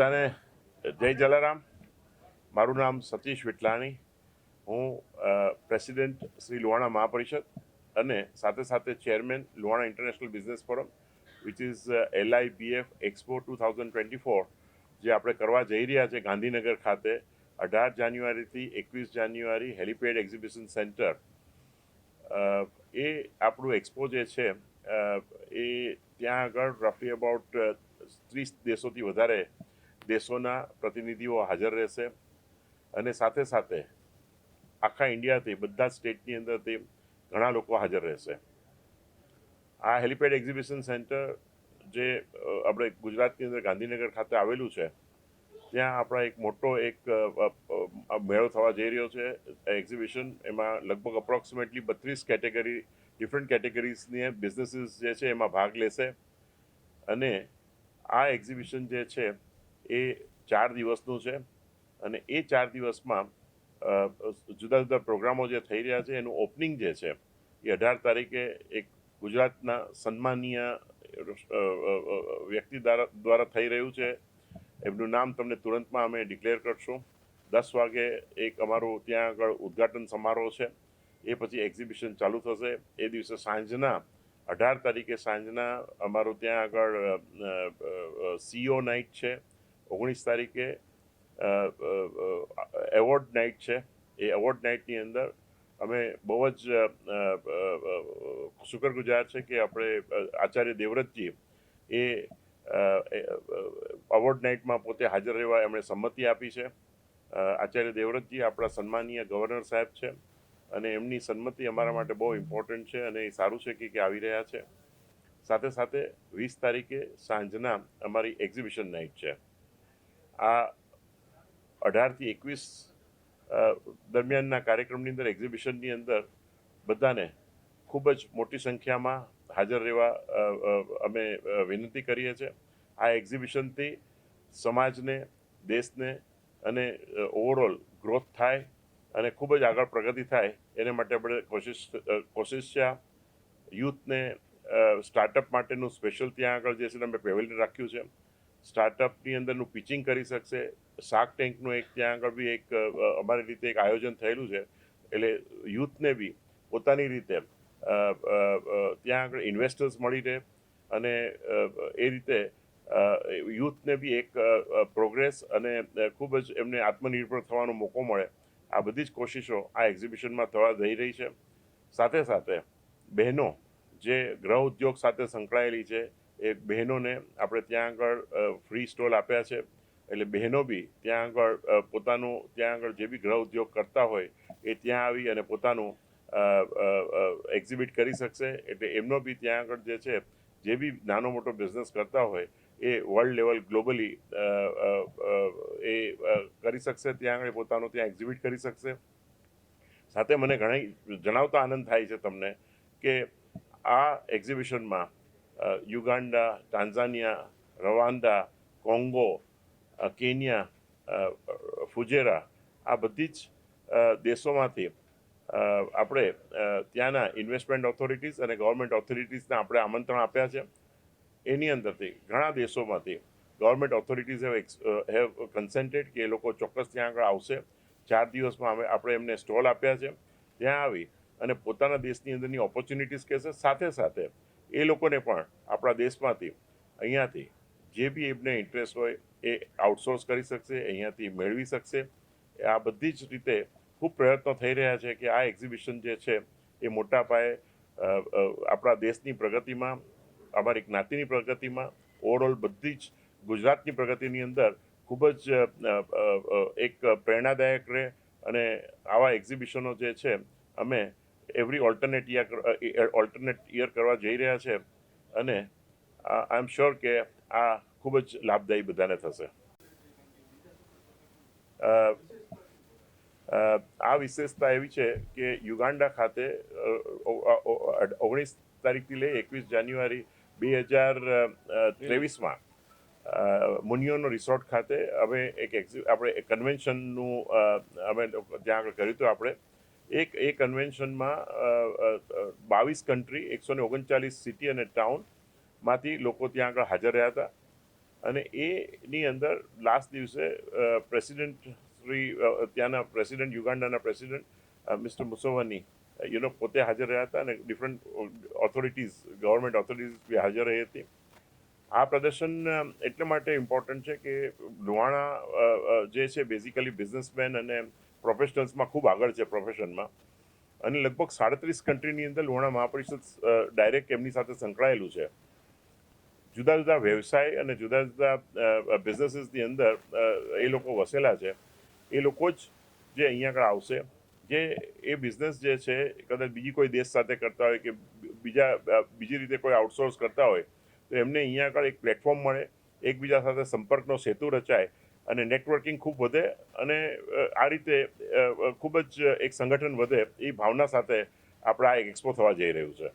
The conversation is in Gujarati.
બધાને જય જલારામ. મારું નામ સતીશ વિટલાણી હું પ્રેસિડેન્ટ શ્રી લુહાણા મહાપરિષદ અને સાથે સાથે chairman Luhana international business forum which is LI BF expo two thousand twenty four જે આપણે કરવા જઈ રહ્યા છે ગાંધીનગર ખાતે અઢાર જાન્યુઆરીથી એકવીસ જાન્યુઆરી હેલિપેડ એક્ઝિબિશન સેન્ટર. એ આપણું એક્સપો જે છે એ ત્યાં આગળ રફલી અબાઉટ ત્રીસ દેશોથી વધારે દેશોના પ્રતિનિધિઓ હાજર રહેશે અને સાથે સાથે આખા ઇન્ડિયાથી, બધા સ્ટેટની અંદરથી ઘણા લોકો હાજર રહેશે. આ હેલિપેડ એક્ઝિબિશન સેન્ટર જે આપણે ગુજરાતની અંદર ગાંધીનગર ખાતે આવેલું છે, ત્યાં આપણા એક મોટો એક મેળો થવા જઈ રહ્યો છે. એક્ઝિબિશન એમાં લગભગ અપ્રોક્સિમેટલી બત્રીસ કેટેગરી ડિફરન્ટ કેટેગરીઝની બિઝનેસીસ જે છે એમાં ભાગ લેશે. અને આ એક્ઝિબિશન જે છે એ ચાર દિવસનું છે અને એ ચાર દિવસમાં જુદા જુદા પ્રોગ્રામો જે થઈ રહ્યા છે, એનું ઓપનિંગ જે છે, એ અઢાર તારીખે એક ગુજરાતના સન્માનીય વ્યક્તિ દ્વારા દ્વારા થઈ રહ્યું છે. એમનું નામ તમને તુરંતમાં અમે ડિક્લેર કરશું. દસ વાગે એક અમારું ત્યાં આગળ ઉદ્ઘાટન સમારોહ છે. એ પછી એક્ઝિબિશન ચાલુ થશે. એ દિવસે સાંજના, અઢાર તારીખે સાંજના અમારું ત્યાં આગળ સીઓ નાઇટ છે. ઓગણીસ તારીખે એવોર્ડ નાઇટ છે. એ એવોર્ડ નાઇટની અંદર અમે બહુ જ શુક્રગુજાર છે કે આપણે આચાર્ય દેવવ્રતજી એ અવોર્ડ નાઇટમાં પોતે હાજર રહેવા એમણે સંમતિ આપી છે. આચાર્ય દેવવ્રતજી આપણા સન્માનીય ગવર્નર સાહેબ છે અને એમની સંમતિ અમારા માટે બહુ ઇમ્પોર્ટન્ટ છે અને એ સારું છે કે આવી રહ્યા છે. સાથે સાથે વીસ તારીખે સાંજના અમારી એક્ઝિબિશન નાઇટ છે. આ અઢારથી એકવીસ દરમિયાનના કાર્યક્રમની અંદર એક્ઝિબિશનની અંદર બધાને ખૂબ જ મોટી સંખ્યામાં હાજર રહેવા અમે વિનંતી કરીએ છીએ. આ એક્ઝિબિશનથી સમાજને, દેશને અને ઓવરઓલ ગ્રોથ થાય અને ખૂબ જ આગળ પ્રગતિ થાય એને માટે આપણે કોશિશ કોશિશ છે યુથને સ્ટાર્ટઅપ માટેનું સ્પેશિયલ ત્યાં આગળ જે છે અમે પેવેલિયન રાખ્યું છે. સ્ટાર્ટઅપની અંદરનું પિચિંગ કરી શકશે. શાર્ક ટેન્કનું એક ત્યાં આગળ બી એક અમારી રીતે એક આયોજન થયેલું છે. એટલે યુથને બી પોતાની રીતે ત્યાં આગળ ઇન્વેસ્ટર્સ મળી રહે અને એ રીતે યુથને બી એક પ્રોગ્રેસ અને ખૂબ જ એમને આત્મનિર્ભર થવાનો મોકો મળે. આ બધી જ કોશિશો આ એક્ઝિબિશનમાં થવા જઈ રહી છે. સાથે સાથે બહેનો જે ગૃહ ઉદ્યોગ સાથે સંકળાયેલી છે એ બહેનોને આપણે ત્યાં આગળ ફ્રી સ્ટોલ આપ્યા છે. એટલે બહેનો બી ત્યાં આગળ પોતાનું ત્યાં આગળ જે બી ગૃહ ઉદ્યોગ કરતા હોય એ ત્યાં આવી અને પોતાનું એક્ઝિબિટ કરી શકશે. એટલે એમનો બી ત્યાં આગળ જે છે, જે બી નાનો મોટો બિઝનેસ કરતા હોય એ વર્લ્ડ લેવલ ગ્લોબલી એ કરી શકશે. ત્યાં આગળ પોતાનું ત્યાં એક્ઝિબિટ કરી શકશે. સાથે મને ઘણી જણાવતા આનંદ થાય છે તમને કે આ એક્ઝિબિશનમાં Uganda Tanzania Rwanda Congo Kenya Fujairah આ બધી જ દેશોમાંથી આપણે ત્યાંના ઇન્વેસ્ટમેન્ટ ઓથોરિટીઝ અને ગવર્મેન્ટ ઓથોરિટીઝને આપણે આમંત્રણ આપ્યા છે એની અંદરથી ઘણા દેશોમાંથી government authorities have have consented કે એ લોકો ચોક્કસ ત્યાં આગળ આવશે ચાર દિવસમાં આપણે એમને સ્ટોલ આપ્યા છે ત્યાં આવી અને પોતાના દેશની અંદરની ઓપોર્ચ્યુનિટીઝ કહેશે સાથે સાથે એ લોકોને પણ આપણા દેશમાંથી, અહીંયાથી જે બી એમને ઇન્ટરેસ્ટ હોય એ આઉટસોર્સ કરી શકશે, અહીંયાથી મેળવી શકશે. આ બધી જ રીતે ખૂબ પ્રયત્નો થઈ રહ્યા છે કે આ એક્ઝિબિશન જે છે એ મોટા પાયે આપણા દેશની પ્રગતિમાં, અમારી જ્ઞાતિની પ્રગતિમાં ઓવરઓલ બધી જ ગુજરાતની પ્રગતિની અંદર ખૂબ જ એક પ્રેરણાદાયક રહે. અને આવા એક્ઝિબિશનો જે છે, અમે every alternate year alternate year કરવા જઈ રહ્યા છે. અને આઈ એમ શ્યોર કે આ ખૂબ જ લાભદાયી બધાને થશે. અ, અ, આ વિશેષતા એવી છે કે યુગાન્ડા ખાતે ઓગણીસ તારીખથી લઈ એકવીસ જાન્યુઆરી બે હજાર ત્રેવીસમાં મુનિયોનો રિસોર્ટ ખાતે અમે એક એક્ઝિ આપણે કન્વેન્શનનું અમે ત્યાં આગળ કર્યું હતું આપણે. એક, એ કન્વેન્શનમાં બાવીસ કન્ટ્રી એકસો ને ઓગણચાલીસ સિટી અને ટાઉનમાંથી લોકો ત્યાં આગળ હાજર રહ્યા હતા. અને એની અંદર લાસ્ટ દિવસે પ્રેસિડેન્ટ શ્રી ત્યાંના president યુગાન્ડાના president mister Museveni you know પોતે હાજર રહ્યા હતા અને ડિફરન્ટ ઓથોરિટીઝ ગવર્મેન્ટ ઓથોરિટીઝ બી હાજર રહી હતી. આ પ્રદર્શન એટલા માટે ઇમ્પોર્ટન્ટ છે કે લુહાણા જે છે બેઝિકલી બિઝનેસમેન અને પ્રોફેશનલ્સમાં ખૂબ આગળ છે પ્રોફેશનમાં અને લગભગ સાડત્રીસ કન્ટ્રીની અંદર લોણા મહાપરિષદ ડાયરેક્ટ એમની સાથે સંકળાયેલું છે. જુદા જુદા વ્યવસાય અને જુદા જુદા બિઝનેસીસની અંદર એ લોકો વસેલા છે. એ લોકો જ જે અહીંયા આગળ આવશે, જે એ બિઝનેસ જે છે કદાચ બીજી કોઈ દેશ સાથે કરતા હોય કે બીજા બીજી રીતે કોઈ આઉટસોર્સ કરતા હોય, તો એમને અહીંયા આગળ એક પ્લેટફોર્મ મળે, એકબીજા સાથે સંપર્કનો સેતુ રચાય અને નેટવર્કિંગ ખૂબ વધે અને આ રીતે ખૂબ જ એક સંગઠન વધે એ ભાવના સાથે આપણા એક એક્સપો થવા જઈ રહ્યું છે.